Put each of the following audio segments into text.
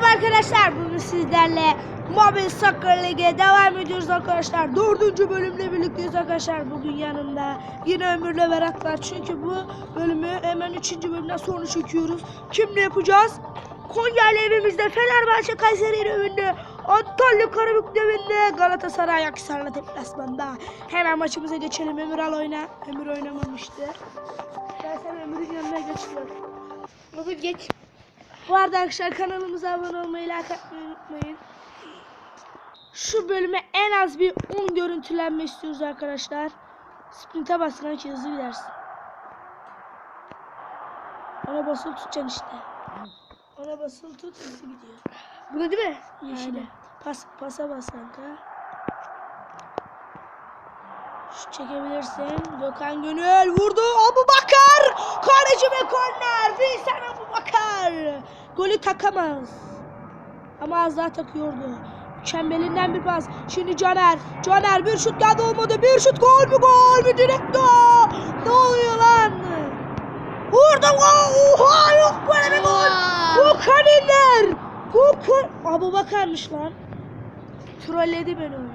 Merhaba arkadaşlar. Bugün sizlerle Mobil Soccer Lig'e devam ediyoruz arkadaşlar. Dördüncü bölümle birlikteyiz arkadaşlar. Bugün yanımda yine Ömür'le Berat var. Çünkü bu bölümü hemen üçüncü bölümden sonra çekiyoruz. Kimle yapacağız? Konya ile evimizde, Fenerbahçe Kayseri evinde, Antalya Karabük evinde, Galatasaray Akhisar'la deplasmanda. Hemen maçımıza geçelim. Ömür al oyna. Ömür oynamamıştı. Ben sen Ömür'ün yanına geçiyorum. Ömür geç. Bu arada arkadaşlar kanalımıza abone olmayı, like atmayı unutmayın. Şu bölüme en az bir 10 görüntülenme istiyoruz arkadaşlar. Sprint'e bas kanki hızlı gidersin. Ona basılı tutacaksın işte. Ona basılı tut hızlı gidiyor. Bunu değil mi? Yeşile. Pas, pasa bas kanka. Şu çekebilirsin. Gökhan Gönül vurdu. Abu Bakar. Kaleci ve korner. Wilson Abu Bakar. Golü takamaz. Ama az daha takıyordu. Mükemmelinden bir pas. Şimdi Caner. Caner bir şut geldi olmadı. Bir şut gol mü gol mü? Direkt gol. Ne oluyor lan? Vurdu gol. Oha yok böyle bir gol. Bu. Bu kal... Abu Bakar'mış lan. Trolledi beni oyun.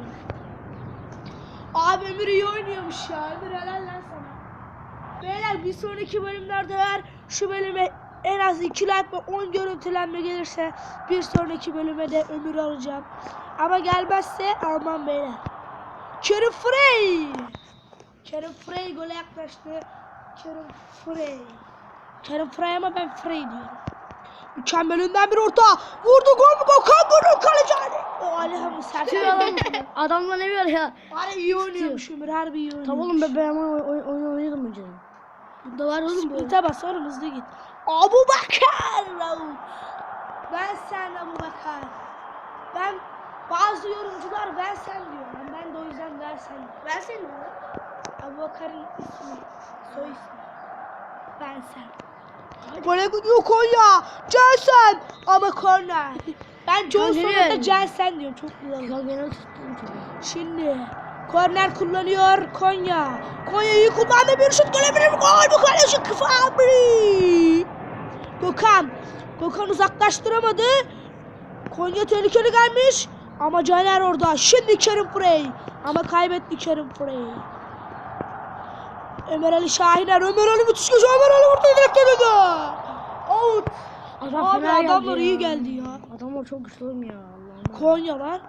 Abi Ömür iyi oynuyormuş ya. Ömür helal lan sana. Beyler bir sonraki bölümlerde eğer şu bölüme en az 2 like ve 10 görüntülenme gelirse bir sonraki bölüme de Ömür alacağım. Ama gelmezse almam beyler. Kerim Frey. Kerim Frey gole yaklaştı. Kerim Frey. Kerim Frey ama ben Frey diyorum. Mükemmelinden bir orta. Vurdu gol mü? Gökhan Gönül kaleci Ali. O Ali Hamı adam. Adamla ne böyle ya? Ali iyi oynuyormuş Ömür. Harbi iyi oynuyormuş. Tamam oğlum ben, ben oyun, oynadım önceden. Bunda var oğlum bu. Sprint'e bas oğlum hızlı git. Abu Bakar. Ben sen Abu Bakar. Ben bazı yorumcular ben sen diyor. Ben de o yüzden ben sen. Ben senin Abu Bakar'ın ismi, soy ismi. Ben sen. Gole gidiyor Konya. Jensen. Ama korner. Ben John Korner sonunda yani. Jensen diyorum. Çok güzel. Tuttum. Şimdi korner kullanıyor Konya. Konya iyi kullandı bir şut görebilir mi? Gol bu kaleci Kıfabri. Gökhan. Gökhan uzaklaştıramadı. Konya tehlikeli gelmiş. Ama Caner orada. Şimdi Kerim Frey. Ama kaybetti Kerim Frey. Ömer Ali Şahiner. Ömer Ali müthiş geçiyor. Ömer Ali vurdu. Direkt dedi. Out. Adam Abi adamlar iyi geldi ya. Adamlar çok güçlü oğlum ya. Konya var.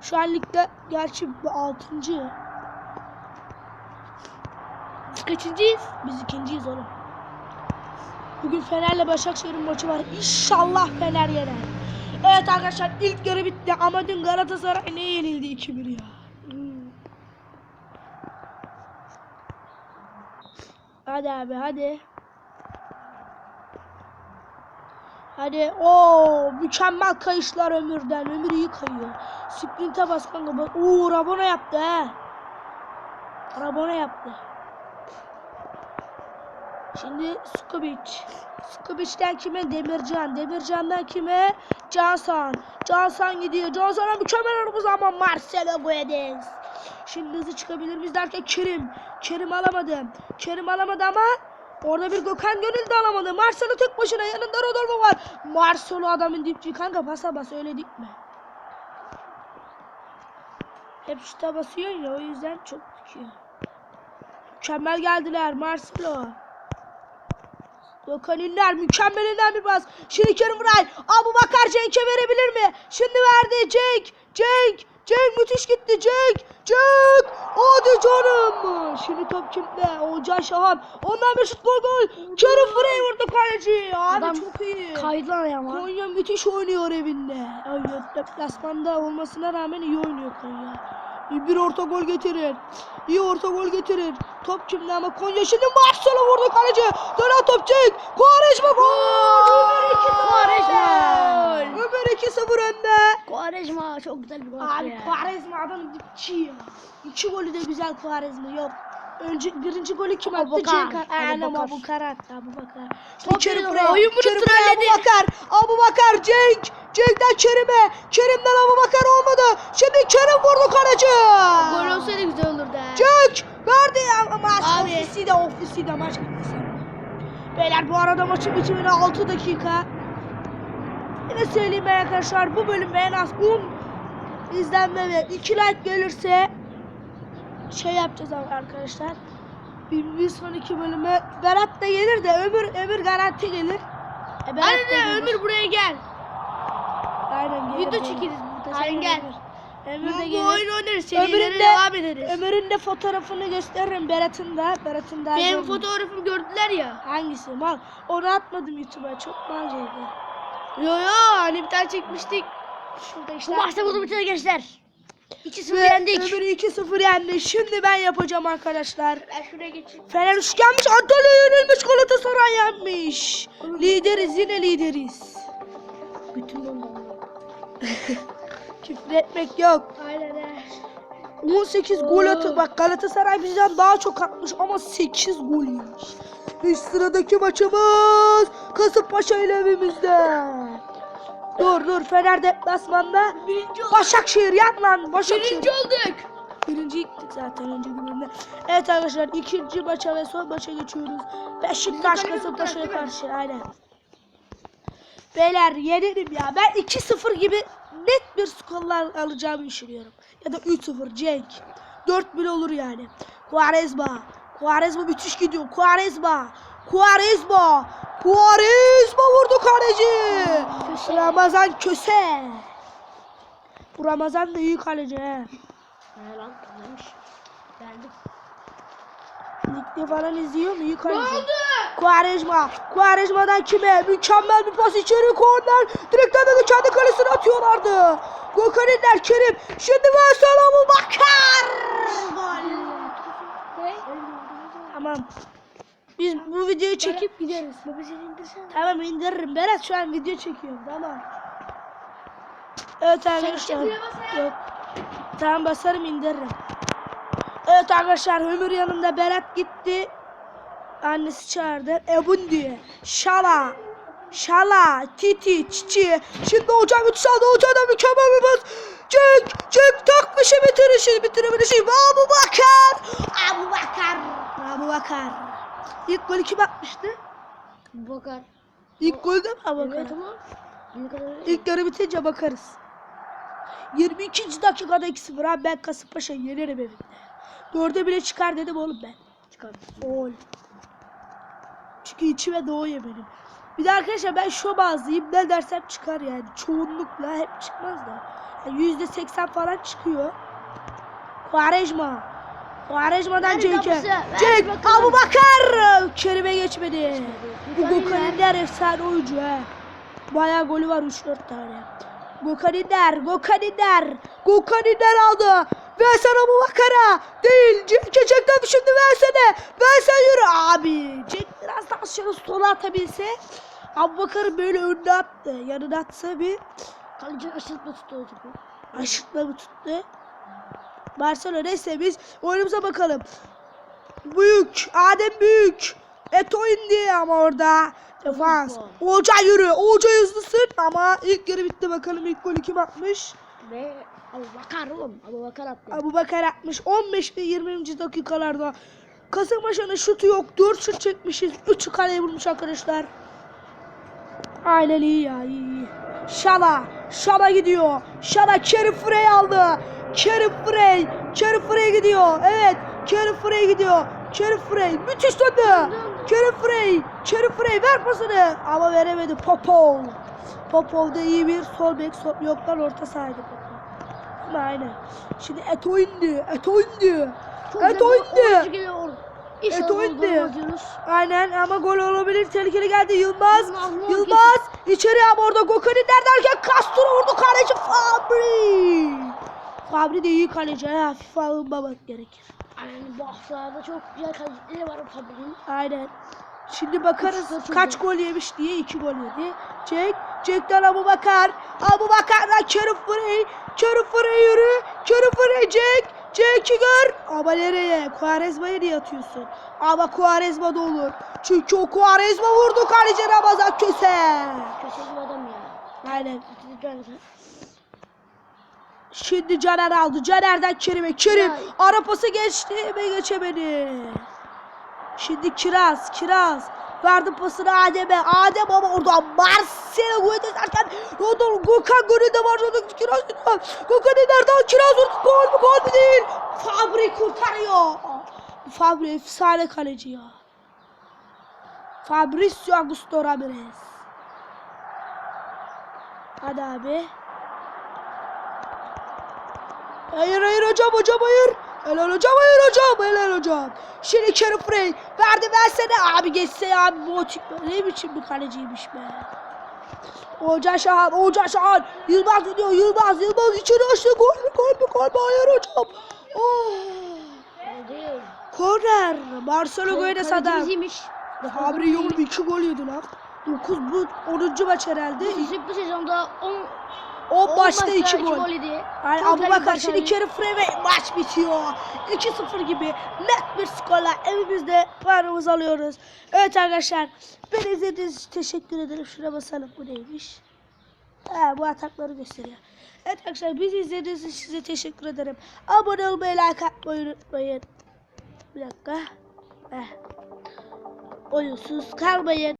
Şu an ligde gerçi bu altıncı. Biz kaçıncıyız? Biz ikinciyiz oğlum. Bugün Fener'le Başakşehir'in maçı var. İnşallah Fener yener. Evet arkadaşlar ilk yarı bitti ama dün Galatasaray ne yenildi 2-1 ya. Hmm. Hadi abi hadi. Hadi o mükemmel kayışlar Ömür'den. Ömür iyi kayıyor. Sprinte bas kanka. Oo Rabona yaptı he. Rabona yaptı. Şimdi Skubic. Skubic'ten kime? Demircan. Demircan'dan kime? Cansan. Cansan gidiyor. Cansan'a mükemmel arabası ama Marcelo Guedes. Şimdi hızlı çıkabilir miyiz derken Kerim. Kerim alamadı. Kerim alamadı ama orada bir Gökhan Gönül de alamadı. Marcelo tek başına yanında Rodolfo var. Marcelo adamın dipçi kanka basa bas öyle dikme. Hep şuta basıyor ya o yüzden çok dikiyor. Mükemmel geldiler Marcelo. Gökhan Ünler mükemmelinden bir pas. Şimdi Kerim Vuray. Abu Bakar Cenk'e verebilir mi? Şimdi verdi Cenk. Cenk. Cenk müthiş gitti Cenk. Cenk. Hadi canım. Şimdi top kimde? Olcan Şahan. Ondan bir şut gol gol. Kerim Vuray vurdu kaleci. Abi Adam çok iyi. Kaydı ayağıma. Konya müthiş oynuyor evinde. Ay, deplasmanda olmasına rağmen iyi oynuyor Konya. Bir orta gol getirir. İyi orta gol getirir. Top kimde ama Konya şimdi Marcelo vurdu kaleci. Dönen top çek. Quaresma gol. Ömer 2-0. Quaresma. Ömer 2-0 önde. Quaresma çok güzel bir gol Abi. Quaresma adam dipçi ya. İki golü de güzel Quaresma yok. Önce birinci golü kim attı? Cenk. Aynen Abubakar. Abubakar attı. Abubakar. Çok Şimdi Kerim buraya. oyun bunu Kerim buraya trolledi. Abubakar. Abubakar Cenk. Cenk'ten Kerim'e. Kerim'den Abubakar olmadı. Şimdi Kerim vurdu kaleci. Gol olsaydı güzel olurdu. Cenk verdi ya maç ofisi de ofisi de maç bitti. Beyler bu arada maçın bitimine 6 dakika. Yine söyleyeyim arkadaşlar bu bölüm en az 10 izlenme ve 2 like gelirse şey yapacağız arkadaşlar. Bir, bir sonraki bölüme Berat da gelir de Ömür Ömür garanti gelir. E, Berat Aynen gelir. Ömür buraya gel. Aynen gelir. Video çekeriz burada. Aynen gel. Ömür. De Bu gelir. oyun oynarız. Ömür'ün de- devam ederiz. Ömür'ün de fotoğrafını gösteririm Berat'ın da. Berat'ın da. Benim fotoğrafımı gördüler ya. Hangisi? Mal. Onu atmadım YouTube'a. Çok malcaydı. Yo yo hani bir tane çekmiştik. Şurada işte. Bu maçta bunu bitiyor gençler. 2-0 Ve yendik. Ömür 2-0 yendi. Şimdi ben yapacağım arkadaşlar. Ben şuraya geçeyim. Fener üç gelmiş. Antalya yenilmiş. Galatasaray yenmiş. Lideriz yine lideriz. Bütün bombaları. Küfür etmek yok. Aynen he. 18 gol atı. Bak Galatasaray bizden daha çok atmış ama 8 gol yemiş. Ve sıradaki maçımız Kasımpaşa ile evimizde. Dur dur Fener deplasmanda. Birinci olduk. Başakşehir yan lan Başakşehir. Birinci olduk. Birinci gittik zaten önce gününde. Evet arkadaşlar ikinci maça ve son maça geçiyoruz. Beşiktaş Kasımpaşa'ya karşı aynen. Beyler yenerim ya. Ben 2-0 gibi net bir skorlar alacağımı düşünüyorum. Ya da 3-0 Cenk. 4-1 olur yani. Quaresma. Quaresma müthiş gidiyor. Quaresma. Quaresma. Quaresma vurdu kaleci. Köse. Ramazan Köse. Bu Ramazan da iyi kaleci he. Ne lan? Neymiş? Geldim. Ligde falan izliyor mu? İyi Ne kaleci. oldu? Quaresma. Quaresma'dan kime? Mükemmel bir pas içeri korner. Direkten de kendi kalesine atıyorlardı. Gökhan İnder Kerim. Şimdi Veysel Abu Bakar. Ne? Tamam. Biz bu videoyu çekip gideriz. Baba seni indirsene. Tamam indiririm. Berat şu an video çekiyorum. Tamam. Evet arkadaşlar. bas. Yok. Tamam basarım indiririm. Evet arkadaşlar Ömür yanında Berat gitti. Annesi çağırdı. Ebun diye. Şala. Şala. Titi. Çiçi. Şimdi hocam 3 saniye hocam mükemmel bir pas. Çek. Çek. Takmışı bitirişi. Bitirebilişi. Abu Bakar. Abu Bakar. Abu Bakar. İlk golü kim atmıştı? Bakar. İlk golde mi Abu Bakar? Evet ama. İlk yarı bitince bakarız. 22. dakikada 2-0 abi ben Kasımpaşa'yı yenerim evimde. Dörde bile çıkar dedim oğlum ben. Çıkar. Gol. Çünkü içime doğuyor benim. Bir de arkadaşlar ben şu bazlıyım ne dersem çıkar yani. Çoğunlukla hep çıkmaz da. Yani Yüzde seksen falan çıkıyor. Quaresma. Quaresma'dan Cenk. bakalım. Abu Bakar. Kerim'e geçmedi. Bu Gökhan Gökhan İnder. İnder efsane oyuncu ha. Bayağı golü var 3-4 tane. Gökhan İnder, Gökhan İnder. Gökhan İnder aldı. Versene Abu Bakar'a. Değil. Cenk'e Cenk'ten şimdi versene. Versene yürü. Abi Cenk biraz daha şöyle sola atabilse. Abu Bakar böyle önüne attı. Yanına atsa bir Kaleci aşırtma tuttu o aşıkla mı tuttu? Barcelona neyse biz oyunumuza bakalım. Büyük, Adem Büyük. Eto indi ama orada. Defans. Hoca yürü. Hoca hızlısın ama ilk yarı bitti bakalım ilk golü kim atmış? Ve Abu Bakar oğlum. Abu Bakar attı. Abu Bakar atmış 15 ve 20. dakikalarda. Kasımpaşa'nın şutu yok. 4 şut çekmişiz. 3'ü kaleye vurmuş arkadaşlar. Aynen iyi ya iyi. Şala. Şala gidiyor. Şala Kerim Frey aldı. Kerim Frey. Kerim Frey gidiyor. Evet. Kerim Frey gidiyor. Kerim Frey. Müthiş döndü. Kerim Frey. Kerim Frey ver pasını. Ama veremedi. Popov. Popov da iyi bir sol bek. Sol, yok lan orta sahaydı Popov. Aynen. Şimdi Eto indi. Eto indi. Çok Eto indi. Eto indi. Aynen ama gol olabilir. Tehlikeli geldi Yılmaz. Yılmaz, Yılmaz Yılmaz içeri ama orada Gökhan'ı derken Castro vurdu kaleci Fabri. Fabri de iyi kaleci. ha, Hafife alınmamak gerekir. Bu haftalarda çok güzel kalecileri var Fabri'nin. Aynen. Şimdi bakarız çok kaç gol yemiş diye iki gol yedi. Çek. Çekten Abu Bakar. Abu Bakar'dan Kerim Frey. Kerim Frey yürü. Kerim Frey çek. Çek'i gör. Ama nereye? Quaresma'ya niye atıyorsun? Ama Quaresma da olur. Çünkü o Quaresma vurdu kaleci Ramazan Köse. Köşeli bir adam ya. Aynen. Şimdi Caner aldı. Caner'den Kerim'e. Kerim Ya. ara pası geçti ve geçemedi. Şimdi Kiraz. Kiraz. Verdi pasını Adem'e. Adem ama orada Marcelo Guedes derken Rodon Gökhan golünde var. Rodon Kiraz. Gökhan nereden Kiraz vurdu. Gol mü gol mü değil. Fabri kurtarıyor. Fabri efsane kaleci ya. Fabrizio Augusto Ramirez. Hadi abi. Hayır hayır hocam hocam hayır. Helal hocam hayır hocam helal hocam. Şimdi Kerem Frey verdi versene abi geçse ya abi bu tip ne biçim bir kaleciymiş be. Hoca Şahan, Hoca Şahan. Yılmaz gidiyor, Yılmaz, Yılmaz içeri açtı. Gol mü, gol mü, gol mü? Hayır hocam. Oh. Korner. Marcelo adam. Kalecimiziymiş. Fabri yolda iki gol yedi lan. 9 bu 10. maç herhalde. Bu, bu sezonda 10 O maçta 2 gol. Yani Abu Bakar şimdi Kerem Frey ve maç bitiyor. 2-0 gibi net bir skorla evimizde puanımızı alıyoruz. Evet arkadaşlar beni izlediğiniz için teşekkür ederim. Şuna basalım bu neymiş? Ha, bu atakları gösteriyor. Evet arkadaşlar bizi izlediğiniz için size teşekkür ederim. Abone olmayı, like atmayı unutmayın. Bir dakika. Heh. Oyunsuz kalmayın.